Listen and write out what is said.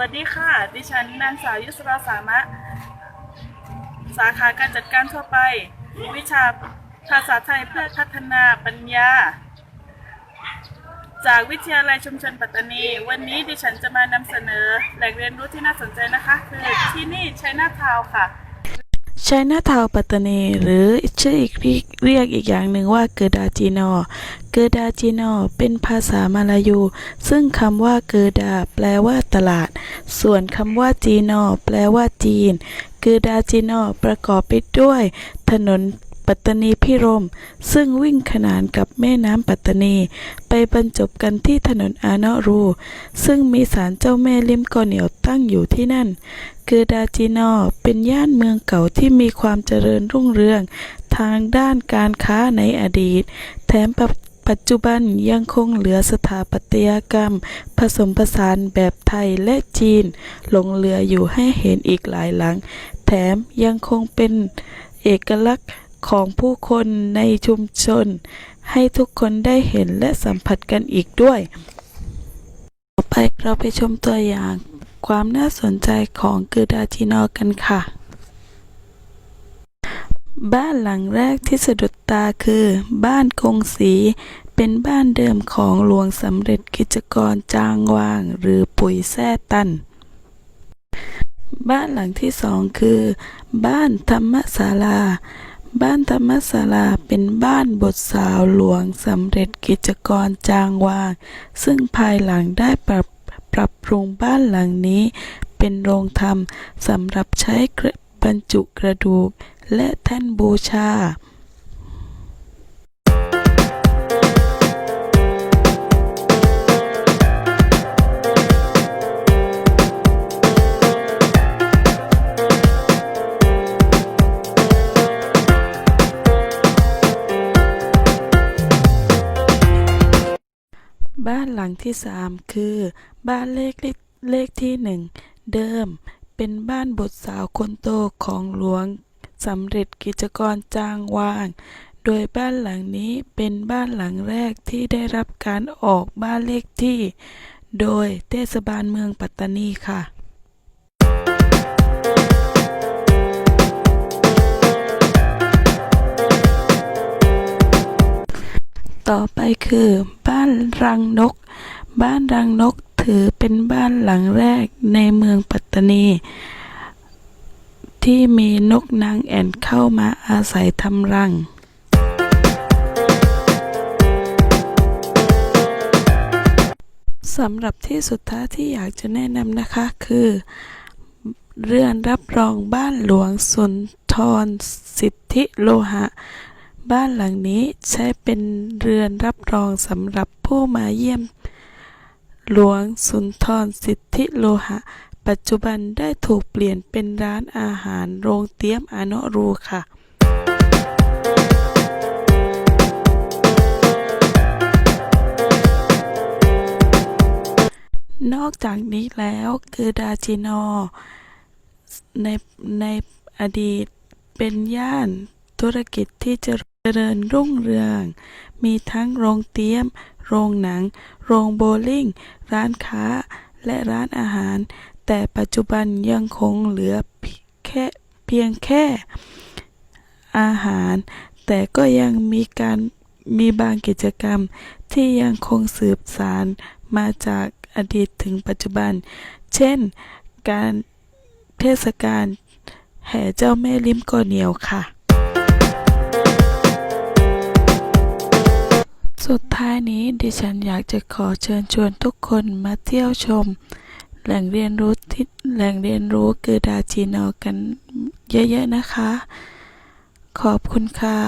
วัสดีค่ะ ดิฉันนางสาวยุสราสามะ สาขาการจัดการทั่วไป วิชาภาษาไทยเพื่อพัฒนาปัญญา จากวิทยาลัยชุมชนปัตตานี วันนี้ดิฉันจะมานำเสนอแหล่งเรียนรู้ที่น่าสนใจนะคะ คือที่นี่ชัยนาทาวค่ะ ช้หน้าทาวปัตตานี หรือชื่ออีกเรียกอีกอย่างหนึ่งว่าเกอดาจีนอ เกอดาจีนอ เป็นภาษามาลายู ซึ่งคำว่าเกอดาแปลว่าตลาด ส่วนคำว่าจีนอ แปลว่าจีน เกอดาจีนอ ประกอบไปด้วย ถนน ปัตตานีพิรม ซึ่งวิ่งขนานกับแม่น้ำปัตตานี ไปบรรจบกันที่ถนนอานารู ซึ่งมีศาลเจ้าแม่ลิมกอเหนียวตั้งอยู่ที่นั่นเกอดาจีนอเป็นย่านเมืองเก่าที่มีความเจริญรุ่งเรือง ทางด้านการค้าในอดีต แถมปปัจจุบันยังคงเหลือสถาปัตยกรรม ผสมผสานแบบไทยและจีน หลงเหลืออยู่ให้เห็นอีกหลายหลัง แถมยังคงเป็นเอกลักษณ์ ของผู้คนในชุมชน ให้ทุกคนได้เห็นและสัมผัสกันอีกด้วย ต่อไปเราไปชมตัวอย่างความน่าสนใจของเกอดาจินอกันค่ะ บ้านหลังแรกที่สะดุดตาคือ บ้านกงสี เป็นบ้านเดิมของหลวงสำเร็จกิจกรจางวาง หรือปุ๋ยแซ่ตันบ้านหลังที่สองคือ บ้านธรรมศาลา บ้านธรรมศาลาเป็นบ้านบทสาวหลวงสำเร็จกิจกรจางวาง ซึ่งภายหลังได้ปรับปรับปรุงบ้านหลังนี้ เป็นโรงทำสำหรับใช้บรรจุกระดูกและแท่นบูชาานหลังที่สามคือ บ้านเลขเลขเลขที่หนึ่งเดิม เป็นบ้านบทสาวคนโตของหลวงสำเร็จกิจกรจางวาง โดยบ้านหลังนี้เป็นบ้านหลังแรกที่ได้รับการออกบ้านเลขที่ โดยเทศบาลเมืองปัตตานีค่ะ ต่อไปคือ บ้านรังนก บ้านรังนกถือเป็นบ้านหลังแรกในเมืองปัตตานี ที่มีนกนางแอ่นเข้ามาอาศัยทำรังสำหรับที่สุดท้ายที่อยากจะแนะนำนะคะคือ เรือนรับรองบ้านหลวงสุนทรสิทธิโลหะ บ้านหลังนี้ใช้เป็นเรือนรับรองสำหรับผู้มาเยี่ยม หลวงสุนทรสิทธิโลหะ ปัจจุบันได้ถูกเปลี่ยนเป็นร้านอาหารโรงเตี้ยมอาโนรูค่ะนอกจากนี้แล้วเกอดาจินอในในอดีตเป็นย่านธุรกิจที่จะ เจริญรุ่งเรือง มีทั้งโรงเตี้ยม โรงหนัง โรงโบว์ลิ่ง ร้านค้า และร้านอาหาร แต่ปัจจุบันยังคงเหลือแค่เพียงแค่อาหาร แต่ก็ยังมีการมีบางกิจกรรมที่ยังคงสืบสารมาจากอดีตถึงปัจจุบัน เช่น การเทศกาลแห่เจ้าแม่ลิ้มก่อเหนียวค่ะ สุดท้ายนี้ดิฉันอยากจะขอเชิญชวนทุกคนมาเที่ยวชม แหล่งเรียนรู้ที่แหล่งเรียนรู้เกอดาจีนอกันเยอะๆนะคะ ขอบคุณค่ะ